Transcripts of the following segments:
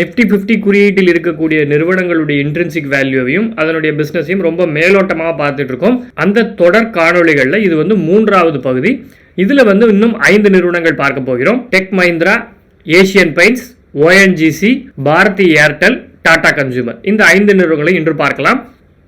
Nifty fifty குறியீட்டில் இருக்கக்கூடிய நிறுவனங்களுடைய intrinsic வேல்யூவையும் அதனுடைய பிஸ்னஸையும் ரொம்ப மேலோட்டமாக பார்த்துட்டு இருக்கோம் அந்த தொடர் காணொளிகளில் இது வந்து மூன்றாவது பகுதி. இதில் வந்து இன்னும் ஐந்து நிறுவனங்கள் பார்க்க போகிறோம். Tech Mahindra Asian paints ONGC Bharti Airtel Tata consumer இந்த ஐந்து நிறுவனங்களை இன்று பார்க்கலாம்.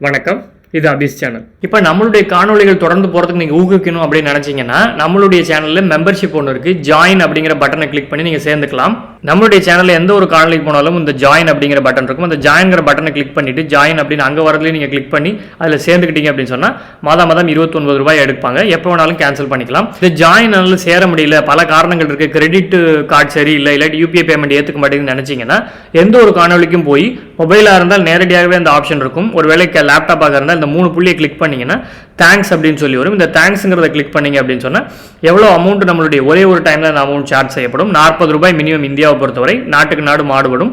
வணக்கம். இது அபிஸ் சேனல் இப்போ நம்மளுடைய காணொளிகள் தொடர்ந்து போகிறதுக்கு நீங்கள் ஊக்குவிக்கணும் அப்படின்னு நினச்சிங்கன்னா நம்மளுடைய சேனலில் மெம்பர்ஷிப் ஒன்று இருக்குது ஜாயின் அப்படிங்கிற பட்டனை கிளிக் பண்ணி நீங்கள் சேர்ந்துக்கலாம். நம்மளுடைய சேனலில் எந்த ஒரு காணொலிக்கு போனாலும் இந்த ஜாயின் அப்படிங்கிற பட்டன் இருக்கும். அந்த ஜாயின்ங்கிற பட்டனை கிளிக் பண்ணிட்டு ஜாயின் அப்படின்னு அங்கே வரதுலேயும் நீங்கள் கிளிக் பண்ணி அதில் சேர்ந்துக்கிட்டீங்க அப்படின்னு சொன்னால் மாதம் மாதம் இருபத்தொன்பது ரூபாய் எடுப்பாங்க. எப்போ வேணாலும் கேன்சல் பண்ணிக்கலாம். இந்த ஜாயின் சேர முடியல பல காரணங்கள் இருக்குது கிரெடிட் கார்டு சரி இல்லை இல்லாட்டி யூபிஐ பேமெண்ட் ஏற்றுக்க மாட்டேங்குதுன்னு நினச்சிங்கன்னா எந்த ஒரு காணொலிக்கும் போய் மொபைலாக இருந்தால் நேரடியாகவே அந்த ஆப்ஷன் இருக்கும். ஒரு வேலைக்கு லேப்டாப்பாக இருந்தால் இந்த மூணு புள்ளியை கிளிக் பண்ணீங்கன்னா தேங்க்ஸ் அப்படின்னு சொல்லி வரும். இந்த தேங்க்ஸுங்கிறத கிளிக் பண்ணிங்க அப்படின்னு சொன்னால் எவ்வளோ அமௌண்ட் நம்மளுடைய ஒரே ஒரு டைமில் அந்த அமௌண்ட் சார்ஜ் செய்யப்படும்? நாற்பது ரூபாய் மினிமம் இந்தியா இந்தியாவை பொறுத்தவரை நாட்டுக்கு நாடு மாடுபடும்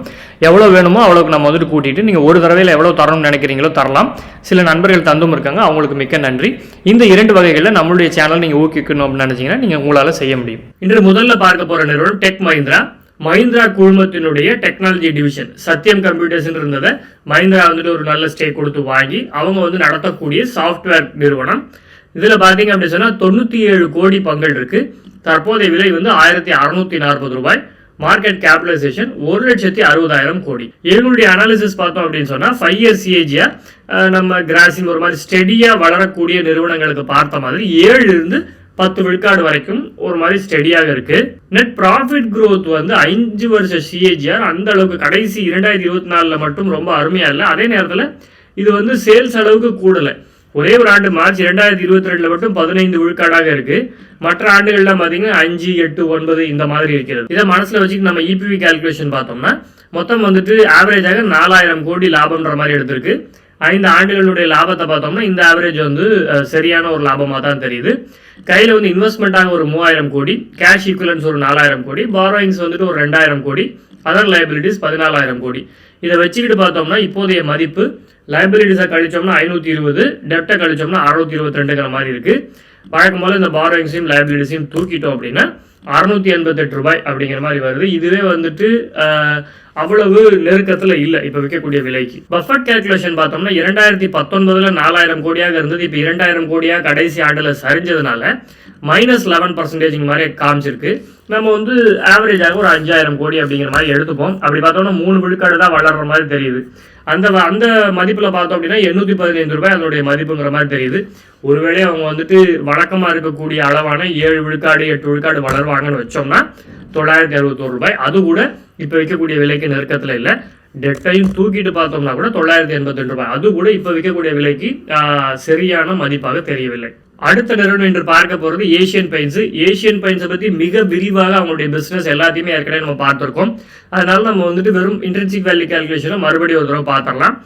எவ்வளோ வேணுமோ அவ்வளோக்கு நம்ம வந்துட்டு கூட்டிட்டு நீங்கள் ஒரு தடவையில் எவ்வளோ தரணும்னு நினைக்கிறீங்களோ தரலாம். சில நண்பர்கள் தந்தும் இருக்காங்க அவங்களுக்கு மிக்க நன்றி. இந்த இரண்டு வகைகளில் நம்மளுடைய சேனல் நீங்கள் ஊக்குவிக்கணும் அப்படின்னு நினச்சிங்கன்னா நீங்கள் உங்களால் செய்ய முடியும். இன்று முதல்ல பார்க்க போகிற நிறுவனம் டெக் மஹிந்திரா மஹிந்திரா குழுமத்தினுடைய டெக்னாலஜி டிவிஷன் சத்யம் கம்ப்யூட்டர்ஸ் இருந்ததை மஹிந்திரா வந்துட்டு ஒரு நல்ல ஸ்டே கொடுத்து வாங்கி அவங்க வந்து நடத்தக்கூடிய சாஃப்ட்வேர் நிறுவனம். இதில் பார்த்தீங்க அப்படின்னு சொன்னால் தொண்ணூற்றி ஏழு கோடி பங்கள் இருக்கு தற்போதைய விலை வந்து ஆயிரத்தி அறநூற்றி நாற்பது ரூபாய். மார்க்கெட் கேபிடலைசேஷன் ஒரு லட்சத்தி அறுபதாயிரம் கோடி. இவங்களுடைய அனாலிசிஸ் பார்த்தோம் அப்படின்னு சொன்னால் ஃபைவ் இயர் சிஏஜியா நம்ம கிராசிங் ஒரு மாதிரி ஸ்டெடியாக வளரக்கூடிய நிறுவனங்களுக்கு பார்த்த மாதிரி ஏழு இருந்து பத்து விழுக்காடு வரைக்கும் ஒரு மாதிரி ஸ்டெடியாக இருக்கு. நெட் ப்ராஃபிட் க்ரோத் வந்து அஞ்சு வருஷம் சிஏஜிஆர் அந்த அளவுக்கு கடைசி இரண்டாயிரத்தி இருபத்தி நாலில் மட்டும் ரொம்ப அருமையாக இல்லை. அதே நேரத்தில் இது வந்து சேல்ஸ் அளவுக்கு கூடலை. ஒரே ஒரு ஆண்டு மார்ச் இரண்டாயிரத்தி இருபத்தி ரெண்டுல மட்டும் பதினைந்து விழுக்காடாக இருக்கு. மற்ற ஆண்டுகள்லாம் பார்த்தீங்கன்னா அஞ்சு எட்டு ஒன்பது இந்த மாதிரி இருக்கிறது. இதை மனசுல வச்சுட்டு நம்ம இபிவி கால்குலேஷன் பார்த்தோம்னா மொத்தம் வந்துட்டு ஆவரேஜாக நாலாயிரம் கோடி லாபம்ன்ற மாதிரி எடுத்திருக்கு. ஐந்து ஆண்டுகளுடைய லாபத்தை பார்த்தோம்னா இந்த ஆவரேஜ் வந்து சரியான ஒரு லாபமாக தான் தெரியுது. கையில் வந்து இன்வெஸ்ட்மெண்ட்டாக ஒரு மூவாயிரம் கோடி கேஷ் ஈக்குவலன்ஸ் ஒரு நாலாயிரம் கோடி பாரோயிங்ஸ் வந்துட்டு ஒரு ரெண்டாயிரம் கோடி அதர் லைபிலிட்டிஸ் பதினாலாயிரம் கோடி. இதை வச்சுக்கிட்டு பார்த்தோம்னா இப்போதைய மதிப்பு லைபிலிட்டிஸை கழிச்சோம்னா ஐநூற்றி இருபது டெப்டை கழிச்சோம்னா அறுநூத்தி இருபத்தி ரெண்டுங்கிற மாதிரி இருக்கு. வழக்கம் போல இந்த பாரோயிங்ஸையும் லைபிலிட்டிஸையும் தூக்கிட்டோம் அப்படின்னா அறுநூத்தி எண்பத்தெட்டு ரூபாய் அப்படிங்கிற மாதிரி வருது. இதுவே வந்துட்டு அவ்வளவு நெருக்கத்தில் இல்லை. இப்போ விற்கக்கூடிய விலைக்கு. பஃபட் கேல்குலேஷன் பார்த்தோம்னா இரண்டாயிரத்தி பத்தொன்பதுல நாலாயிரம் கோடியாக இருந்தது. இப்போ இரண்டாயிரம் கோடியாக கடைசி ஆண்டில் சரிஞ்சதுனால மைனஸ் லெவன் பர்சன்டேஜ் மாதிரி காமிச்சிருக்கு. நம்ம வந்து ஆவரேஜாக ஒரு அஞ்சாயிரம் கோடி அப்படிங்கிற மாதிரி எடுத்துப்போம். அப்படி பார்த்தோம்னா மூணு விழுக்காடு தான் வளர்ற மாதிரி தெரியுது. அந்த வ- அந்த மதிப்பில் பார்த்தோம் அப்படின்னா எண்ணூத்தி பதினைந்து ரூபாய் அதனுடைய மதிப்புங்கிற மாதிரி தெரியுது. ஒருவேளை அவங்க வந்துட்டு வழக்கமாக இருக்கக்கூடிய அளவான ஏழு விழுக்காடு எட்டு விழுக்காடு வளர்வாங்கன்னு வச்சோம்னா தொள்ளாயிரத்தி அறுபத்தோரு ரூபாய். அது கூட இப்போ விற்கக்கூடிய விலைக்கு நெருக்கத்தில் இல்லை. டெட்டையும் தூக்கிட்டு பார்த்தோம்னா கூட தொள்ளாயிரத்தி எண்பத்தி ரூபாய். அது கூட இப்போ விற்கக்கூடிய விலைக்கு சரியான மதிப்பாக தெரியவில்லை. அடுத்த நிறுவனம் என்று பார்க்க போறது ஏசியன் பெயின்ஸ் ஏசியன் பெயின்ஸை பத்தி மிக விரிவாக அவங்களுடைய பிசினஸ் எல்லாத்தையுமே ஏற்கனவே நம்ம பார்த்துருக்கோம். அதனால நம்ம வந்துட்டு வெறும் இன்ட்ரென்சிக் வேல்யூ கால்குலேஷனை மறுபடியும் ஒரு தடவை பார்த்துடலாம்.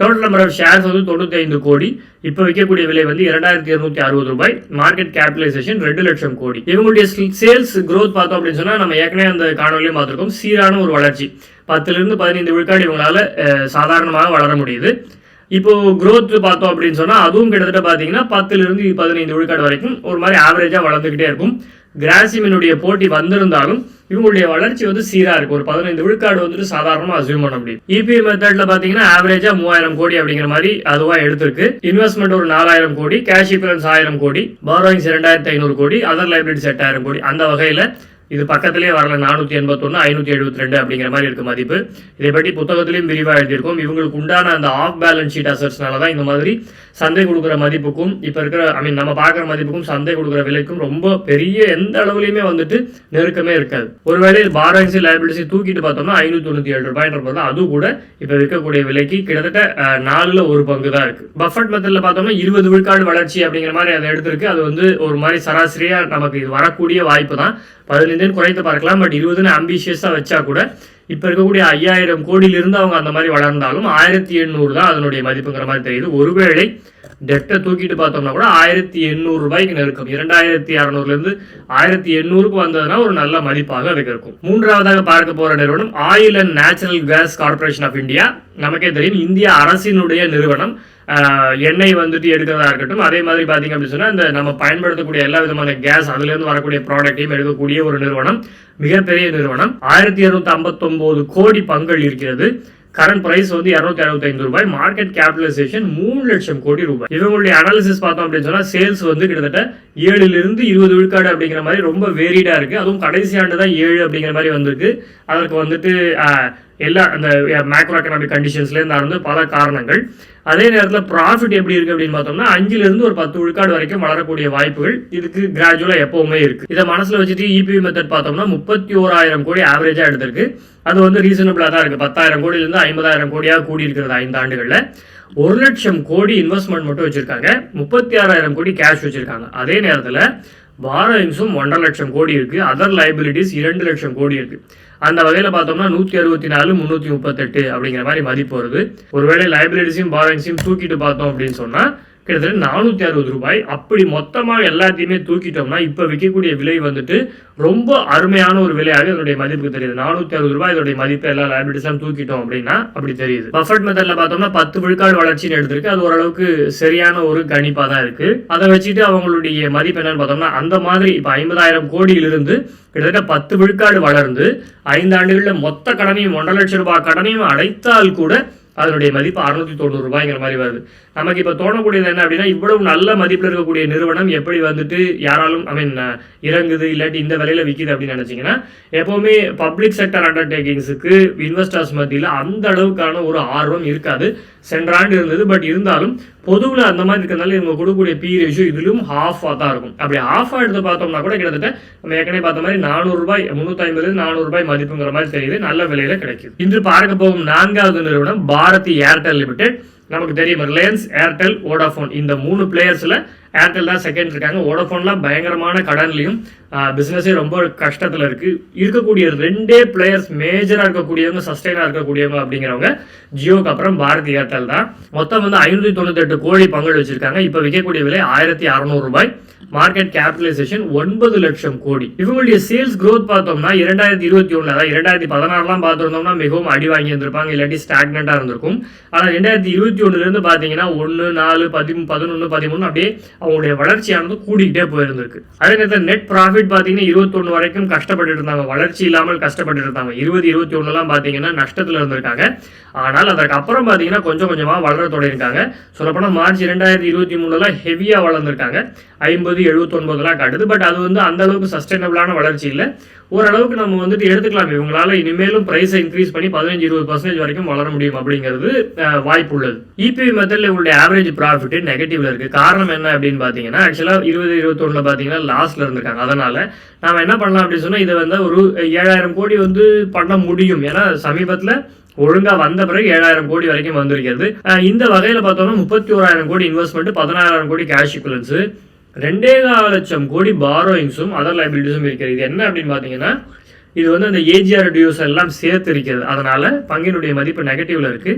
டோட்டல் நம்பர் ஆஃப் ஷேர்ஸ் வந்து தொண்ணூத்தி ஐந்து கோடி. இப்போ விற்கக்கூடிய விலை வந்து இரண்டாயிரத்தி இருநூத்தி அறுபது ரூபாய். மார்க்கெட் கேபிடலைசேஷன் ரெண்டு லட்சம் கோடி. இவங்களுடைய சேல்ஸ் க்ரோத் பார்த்தோம் அப்படின்னு சொன்னா நம்ம ஏற்கனவே அந்த காணொலியும் பார்த்துருக்கோம். சீரான ஒரு வளர்ச்சி. பத்துல இருந்து பதினைந்து விழுக்காடு இவங்களால சாதாரணமாக வளர முடியுது. இப்போ குரோத் பார்த்தோம் அப்படின்னு சொன்னால் அதுவும் கிட்டத்தட்ட பார்த்தீங்கன்னா பத்துலேருந்து பதினைந்து விழுக்காடு வரைக்கும் ஒரு மாதிரி ஆவரேஜாக வளர்ந்துக்கிட்டே இருக்கும். கிராசிமினுடைய போட்டி வந்திருந்தாலும் இவங்களுடைய வளர்ச்சி வந்து சீராக இருக்கும். ஒரு பதினைந்து விழுக்காடு வந்துட்டு சாதாரணமாக அசியூம் பண்ண முடியும். இபிஐ மெத்தட்ல பார்த்தீங்கன்னா ஆவரேஜாக மூவாயிரம் கோடி அப்படிங்கிற மாதிரி அதுவாக எடுத்திருக்கு. இன்வெஸ்ட்மெண்ட் ஒரு நாலாயிரம் கோடி கேஷ் ஈக்குவலன்ஸ் ஆயிரம் கோடி பாரோயிங்ஸ் இரண்டாயிரத்தி ஐநூறு கோடி அதர் லைப்ரரிஸ் எட்டாயிரம் கோடி. அந்த வகையில் இது பக்கத்திலே வரல நானூற்றி எண்பத்தொன்னு ஐநூத்தி எழுபத்தி ரெண்டு அப்படிங்கிற மாதிரி இருக்கு மதிப்பு. இதை பற்றி புத்தகத்திலையும் விரிவாக எழுதியிருக்கோம். இவங்களுக்கு உண்டான அந்த ஆஃப் பேலன்ஸ் ஷீட் அசட்ஸ்னால தான் இந்த மாதிரி சந்தை கொடுக்குற மதிப்புக்கும் இப்போ இருக்கிற ஐ மீன் நம்ம பார்க்குற மதிப்புக்கும் சந்தை கொடுக்குற விலைக்கும் ரொம்ப பெரிய எந்த அளவுலையுமே வந்துட்டு நெருக்கமே இருக்காது. ஒருவேளை பாரோயிங்ஸ் லைபிலிட்டிஸ் தூக்கிட்டு பார்த்தோம்னா ஐநூத்தி தொண்ணூற்றி ஏழு ரூபாய் அது கூட இப்போ விற்கக்கூடிய விலைக்கு கிட்டத்தட்ட நாலில் ஒரு பங்கு தான் இருக்கு. பஃபட் மெத்தடில் பார்த்தோம்னா இருபது விழுக்காடு வளர்ச்சி அப்படிங்கிற மாதிரி அதை எடுத்திருக்கு. அது வந்து ஒரு மாதிரி சராசரியாக நமக்கு இது வரக்கூடிய வாய்ப்பு தான். பதினைந்துன்னு குறைத்து பார்க்கலாம். பட் இருபதுன்னு அம்பிஷியஸா வச்சா கூட இப்ப இருக்கக்கூடிய ஐயாயிரம் கோடியிலிருந்து அவங்க அந்த மாதிரி வளர்ந்தாலும் ஆயிரத்தி எண்ணூறு தான் அதனுடைய மதிப்புங்கிற மாதிரி தெரியுது. ஒருவேளை டெட்டை தூக்கிட்டு பார்த்தோம்னா கூட ஆயிரத்தி எண்ணூறு ரூபாய்க்கு நெருக்கம். இரண்டாயிரத்தி அறநூறுலேருந்து ஆயிரத்தி எண்ணூறுக்கு வந்ததுன்னா ஒரு நல்ல மதிப்பாக அதுக்கு இருக்கும். மூன்றாவதாக பார்க்க போகிற நிறுவனம் oil and natural gas corporation of India நமக்கே தெரியும் இந்திய அரசினுடைய நிறுவனம் எண்ணெய் வந்துட்டு எடுக்கிறதா இருக்கட்டும். அதே மாதிரி பார்த்தீங்க அப்படின்னு சொன்னால் இந்த நம்ம பயன்படுத்தக்கூடிய எல்லா விதமான கேஸ் அதுலேருந்து வரக்கூடிய ப்ராடக்ட்டையும் எடுக்கக்கூடிய ஒரு நிறுவனம் மிகப்பெரிய நிறுவனம். ஆயிரத்தி இரநூத்தி ஐம்பத்தொம்போது கோடி பங்கள் இருக்கிறது. கரண்ட் பிரைஸ் வந்து இரநூத்தி அறுபத்தைந்து ரூபாய் மார்க்கெட் கேபிடலைசேஷன் மூணு லட்சம் கோடி ரூபாய். இவங்களுடைய அனாலிசிஸ் பார்த்தோம் அப்படின்னு சொன்னா சேல்ஸ் வந்து கிட்டத்தட்ட ஏழுல இருந்து இருபது விழுக்காடு அப்படிங்கிற மாதிரி ரொம்ப வேரிடா இருக்கு. அதுவும் கடைசி ஆண்டு தான் ஏழு அப்படிங்கிற மாதிரி வந்திருக்கு. அதற்கு வந்துட்டு ஆஹ், எல்லா அந்த மேக்ரோ எக்கனாமிக் கண்டிஷன்ஸ்லேருந்து இருந்து பல காரணங்கள். அதே நேரத்தில் ப்ராஃபிட் எப்படி இருக்குது அப்படின்னு பார்த்தோம்னா அஞ்சுலேருந்து ஒரு பத்து விழுக்காடு வரைக்கும் வளரக்கூடிய வாய்ப்புகள் இதுக்கு கிராஜுவலாக எப்பவுமே இருக்குது இதை மனசில் வச்சுட்டு இபி மெத்தட் பார்த்தோம்னா முப்பத்தி ஓராயிரம் கோடி ஆவரேஜாக எடுத்திருக்கு. அது வந்து ரீசனபிளாக தான் இருக்குது பத்தாயிரம் கோடியிலிருந்து ஐம்பதாயிரம் கோடியாக கூடி இருக்கிறது ஐந்து ஆண்டுகளில். ஒரு லட்சம் கோடி இன்வெஸ்ட்மெண்ட் மட்டும் வச்சிருக்காங்க. முப்பத்தி ஆறாயிரம் கோடி கேஷ் வச்சுருக்காங்க. அதே நேரத்தில் பாரோயிங்ஸும் ஒன்றரை லட்சம் கோடி இருக்கு. அதர் லைபிலிட்டிஸ் இரண்டு லட்சம் கோடி இருக்கு. அந்த வகையில் பார்த்தோம்னா நூற்றி அறுபத்தி நாலு முந்நூற்றி முப்பத்தெட்டு அப்படிங்கிற மாதிரி மதிப்பு வருது. ஒருவேளை லைபிலிட்டிஸையும் பாரோயிங்ஸையும் தூக்கிட்டு பார்த்தோம் அப்படின்னு சொன்னால் கிட்டத்தட்ட நானூற்றி அறுபது ரூபாய். அப்படி மொத்தமாக எல்லாத்தையுமே தூக்கிட்டோம்னா இப்போ விற்கக்கூடிய விலை வந்துட்டு ரொம்ப அருமையான ஒரு விலையாக இதனுடைய மதிப்புக்கு தெரியுது. நானூற்றி அறுபது ரூபாய் இதோடைய மதிப்பு எல்லா லைபிலிட்டிஸ்லாம் தூக்கிட்டோம் அப்படின்னா அப்படி தெரியுது. பஃபட் மெத்தடில் பார்த்தோம்னா பத்து விழுக்காடு வளர்ச்சின்னு எடுத்திருக்கு. அது ஓரளவுக்கு சரியான ஒரு கணிப்பாக தான் இருக்கு. அதை வச்சுட்டு அவங்களுடைய மதிப்பு என்னன்னு பார்த்தோம்னா அந்த மாதிரி இப்போ ஐம்பதாயிரம் கோடியிலிருந்து கிட்டத்தட்ட பத்து விழுக்காடு வளர்ந்து ஐந்து ஆண்டுகளில் மொத்த கடனையும் ஒன்றரை லட்சம் ரூபாய் கடனையும் அடைத்தால் கூட அதனுடைய மதிப்பு அறுநூத்தி தொண்ணூறு ரூபாய்ங்கிற மாதிரி வருது. நமக்கு இப்போ தோணக்கூடியது என்ன அப்படின்னா இவ்வளவு நல்ல மதிப்பில் இருக்கக்கூடிய நிறுவனம் எப்படி வந்துட்டு யாராலும் ஐ மீன் இறங்குது இல்லாட்டி இந்த விலையில விற்கிது அப்படின்னு நினச்சிங்கன்னா எப்போவுமே பப்ளிக் செக்டர் அண்டர்டேக்கிங்ஸுக்கு இன்வெஸ்டர்ஸ் மத்தியில் அந்த அளவுக்கான ஒரு ஆர்வம் இருக்காது. சென்ற ஆண்டு இருந்தது பட் இருந்தாலும் பொதுவில் அந்த மாதிரி இருக்கிறதுனால இவங்க கொடுக்கக்கூடிய பி ரேஷியோ இதுலும் ஹாஃபாக தான் இருக்கும். அப்படி ஹாஃபாக எடுத்து பார்த்தோம்னா கூட கிட்டத்தட்ட நம்ம ஏற்கனவே பார்த்த மாதிரி நானூறுரூபாய் முந்நூற்றி ஐம்பது மதிப்புங்கிற மாதிரி தெரியுது. நல்ல விலையில கிடைக்குது. இன்று பார்க்க போகும் நான்காவது நிறுவனம் பாரதி ஏர்டெல் லிமிடெட் நமக்கு தெரியும் ரிலையன்ஸ் ஏர்டெல் ஓடாஃபோன் இந்த மூணு பிளேயர்ஸில் ஏர்டெல் தான் செகண்ட் இருக்காங்க. ஓடஃபோன்லாம் பயங்கரமான கடன்லையும் பிஸ்னஸே ரொம்ப கஷ்டத்தில் இருக்குது இருக்கக்கூடிய ரெண்டே பிளேயர்ஸ் மேஜராக இருக்கக்கூடியவங்க சஸ்டைனாக இருக்கக்கூடியவங்க அப்படிங்கிறவங்க ஜியோக்கு அப்புறம் பாரதி ஏர்டெல் தான். மொத்தம் வந்து ஐநூற்றி தொண்ணூத்தெட்டு கோடி பங்கு வச்சிருக்காங்க. இப்போ விற்கக்கூடிய விலை ஆயிரத்தி அறநூறு ரூபாய். மார்க்கெட் கேபிடலைசேஷன் ஒன்பது லட்சம் கோடி. இவங்களுடைய சேல்ஸ் க்ரோத் பார்த்தோம்னா இரண்டாயிரத்தி இருபத்தி ஒன்று அதாவது இரண்டாயிரத்தி பதினாறுலாம் பார்த்துருந்தோம்னா மிகவும் அடி வாங்கி இருந்திருப்பாங்க. இல்லாட்டி ஸ்டாக்னண்டா இருந்திருக்கும். ஆனால் ரெண்டாயிரத்தி இருபத்தி ஒன்றுலேருந்து பார்த்தீங்கன்னா ஒன்று நாலு பதி பதினொன்று பதிமூணு அப்படியே அவங்களுடைய வளர்ச்சியானது கூடிக்கிட்டே போயிருந்திருக்கு. அதே நேரத்தில் நெட் ப்ராஃபிட் பார்த்தீங்கன்னா இருபத்தொன்று வரைக்கும் கஷ்டப்பட்டு இருந்தாங்க. வளர்ச்சி இல்லாமல் கஷ்டப்பட்டு இருந்தாங்க. இருபது இருபத்தி ஒன்றுலாம் பார்த்தீங்கன்னா நஷ்டத்தில் இருந்திருக்காங்க. ஆனால் அதுக்கப்புறம் பார்த்தீங்கன்னா கொஞ்சம் கொஞ்சமாக வளர தொடங்கியிருக்காங்க. சொல்லப்போனால் மார்ச் இரண்டாயிரத்தி இருபத்தி மூணுலாம் ஹெவியாக வளர்ந்துருக்காங்க. ஐம்பது எழுபத்தொன்பதுலாம் காட்டுது. பட் அது வந்து அந்த அளவுக்கு சஸ்டைனபிளான வளர்ச்சி இல்லை. ஓரளவுக்கு நம்ம வந்துட்டு எடுத்துக்கலாம். இவங்களால இனிமேலும் பிரைஸை இன்க்ரீஸ் பண்ணி பதினஞ்சு இருபது பர்சன்டேஜ் வரைக்கும் வளர முடியும் அப்படிங்கிறது வாய்ப்பு உள்ளது. இபிஐ மெத்தடில் உங்களுடைய ஆவரேஜ் ப்ராஃபிட் நெகட்டிவ்ல இருக்கு. காரணம் என்ன அப்படின்னு பார்த்தீங்கன்னா ஆக்சுவலாக இருபது இருபத்தொன்னுல பார்த்தீங்கன்னா லாஸ்ட்ல இருந்திருக்காங்க. அதனால நாம என்ன பண்ணலாம் அப்படின்னு சொன்னா இதை வந்து ஒரு ஏழாயிரம் கோடி வந்து பண்ண முடியும். ஏன்னா சமீபத்தில் ஒழுங்கா வந்த பிறகு ஏழாயிரம் கோடி வரைக்கும் வந்திருக்கிறது. இந்த வகையில பார்த்தோம்னா முப்பத்தி ஓராயிரம் கோடி இன்வெஸ்ட்மெண்ட் பதினாறாயிரம் கோடி கேஷ் இக்குவலன்ஸ் ரெண்டே கால் லட்சம் கோடி பாரோயிங்ஸும் அதர் லைபிலிட்டிஸும் இருக்கிறது இது என்ன அப்படின்னு பார்த்தீங்கன்னா இது வந்து அந்த ஏஜிஆர் டியூஸ் எல்லாம் சேர்த்து இருக்கிறது. அதனால பங்கினுடைய மதிப்பு நெகட்டிவ்ல இருக்கு.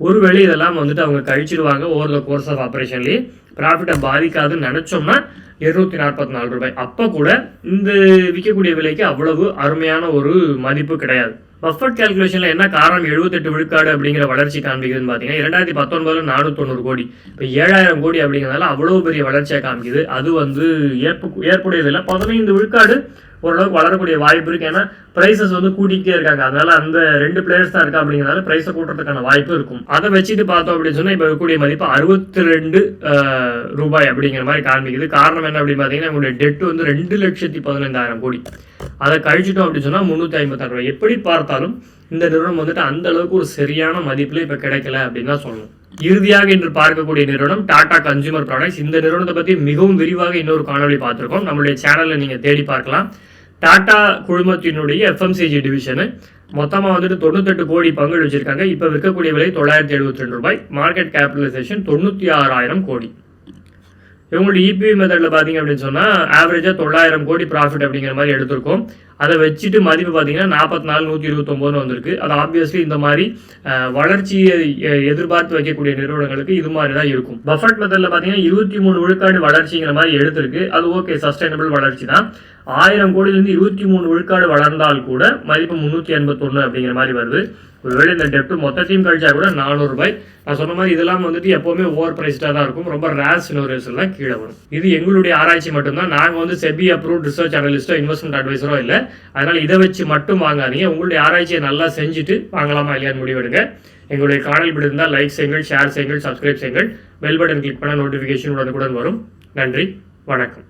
ஒருவேளை இதெல்லாம் வந்துட்டு அவங்க கழிச்சிடுவாங்க ஓவர் த கோர்ஸ் ஆஃப் ஆப்ரேஷன்லேயே ப்ராஃபிட்டை பாதிக்காதுன்னு நினச்சோம்னா இருநூத்தி நாற்பத்தி நாலு ரூபாய். அப்போ கூட இந்த விற்கக்கூடிய விலைக்கு அவ்வளவு அருமையான ஒரு மதிப்பு கிடையாது. பஃபட் கால்குலேஷனில் என்ன காரணம்? 78 விழுக்காடு அப்படிங்கிற வளர்ச்சி காண்பிக்குதுன்னு பார்த்தீங்கன்னா இரண்டாயிரத்தி பத்தொன்பதுல நானூற்றொண்ணூறு கோடி. இப்போ ஏழாயிரம் கோடி அப்படிங்கிறதால அவ்வளோ பெரிய வளர்ச்சியை காமிக்குது அது வந்து ஏற்பு ஏற்புடையதில்லை. பதினைந்து விழுக்காடு ஓரளவுக்கு வளரக்கூடிய வாய்ப்பு இருக்கு. ஏன்னா பிரைசஸ் வந்து கூட்டிகிட்டே இருக்காங்க. அதனால அந்த ரெண்டு பிளேயர்ஸ் தான் இருக்கா அப்படிங்கிறனால பிரைஸை கூட்டுறதுக்கான வாய்ப்பு இருக்கும். அதை வச்சுட்டு பார்த்தோம் அப்படின்னு சொன்னா இப்போ இருக்கக்கூடிய மதிப்பு அறுபத்தி ரெண்டு ரூபாய் அப்படிங்கிற மாதிரி காண்பிக்குது. காரணம் என்ன அப்படின்னு பார்த்தீங்கன்னா உங்களுடைய டெட் வந்து ரெண்டு லட்சத்தி பதினைந்தாயிரம் கோடி. அதை கழிச்சிட்டோம் அப்படின்னு சொன்னால் முந்நூற்றி ஐம்பத்தாறு ரூபாய். எப்படி பார்த்தாலும் இந்த நிறுவனம் வந்துட்டு அந்த அளவுக்கு ஒரு சரியான மதிப்பில் இப்போ கிடைக்கல அப்படின்னு தான் சொல்லணும். இறுதியாக இன்று பார்க்கக்கூடிய நிறுவனம் டாடா கன்சூமர் ப்ராடக்ட்ஸ் இந்த நிறுவனத்தை பற்றி மிகவும் விரிவாக இன்னொரு காணொலி பார்த்துருக்கோம். நம்மளுடைய சேனலில் நீங்கள் தேடி பார்க்கலாம். டாடா குழுமத்தினுடைய எஃப்எம்சிஜி டிவிஷனு மொத்தமாக வந்துட்டு தொண்ணூத்தெட்டு கோடி பங்குகள் வச்சிருக்காங்க. இப்போ விற்கக்கூடிய விலை தொள்ளாயிரத்தி எழுபத்தி ரெண்டு ரூபாய். மார்க்கெட் கேபிடலைசேஷன் தொண்ணூற்றி ஆறாயிரம் கோடி. இவங்களுடைய இபிஐ மெத்தட்ல பார்த்தீங்க அப்படின்னு சொன்னா ஆவரேஜா தொள்ளாயிரம் கோடி ப்ராஃபிட் அப்படிங்கிற மாதிரி எடுத்திருக்கோம். அதை வச்சுட்டு மதிப்பு பார்த்தீங்கன்னா நாற்பத்தி நாலு நூற்றி இருபத்தொம்போதுன்னு வந்திருக்கு. அது ஆப்வியஸ்லி இந்த மாதிரி வளர்ச்சியை எதிர்பார்த்து வைக்கக்கூடிய நிறுவனங்களுக்கு இது மாதிரி தான் இருக்கும். பஃபட் மெத்தடில் பார்த்தீங்கன்னா இருபத்தி மூணு விழுக்காடு வளர்ச்சிங்கிற மாதிரி எடுத்திருக்கு. அது ஓகே சஸ்டைனபிள் வளர்ச்சி தான். ஆயிரம் கோடியிலிருந்து இருபத்தி மூணு விழுக்காடு வளர்ந்தால் கூட மதிப்பு முந்நூற்றி எண்பத்தொன்று அப்படிங்கிற மாதிரி வருது. ஒருவேளை இந்த டெப்ட் மொத்தத்தையும் கழிச்சா கூட நானூறு ரூபாய். நான் சொன்ன மாதிரி இதெல்லாம் வந்துட்டு எப்போவுமே ஓவர் பிரைஸ்டாக தான் இருக்கும். ரொம்ப ரேர் சினோரியஸ் எல்லாம் கீழே வரும். இது எங்களுடைய ஆராய்ச்சி மட்டும்தான். நாங்கள் வந்து செபி அப்ரூவ் ரிசர்ச் அனலிஸ்டோ இன்வெஸ்ட்மெண்ட் அட்வைசரோ இல்லை. அதனால் இதை வச்சு மட்டும் வாங்காதீங்க. உங்களுடைய ஆராய்ச்சியை நல்லா செஞ்சுட்டு வாங்கலாமா இல்லையான்னு முடிவெடுங்க. எங்களுடைய காணல் பிடிந்தால் லைக் செய்யுங்கள் ஷேர் செய்யுங்கள் சப்ஸ்கிரைப் செய்யுங்கள். பெல் பட்டன் கிளிக் பண்ணால் நோட்டிஃபிகேஷன் உடனுக்குடன் வரும். நன்றி வணக்கம்.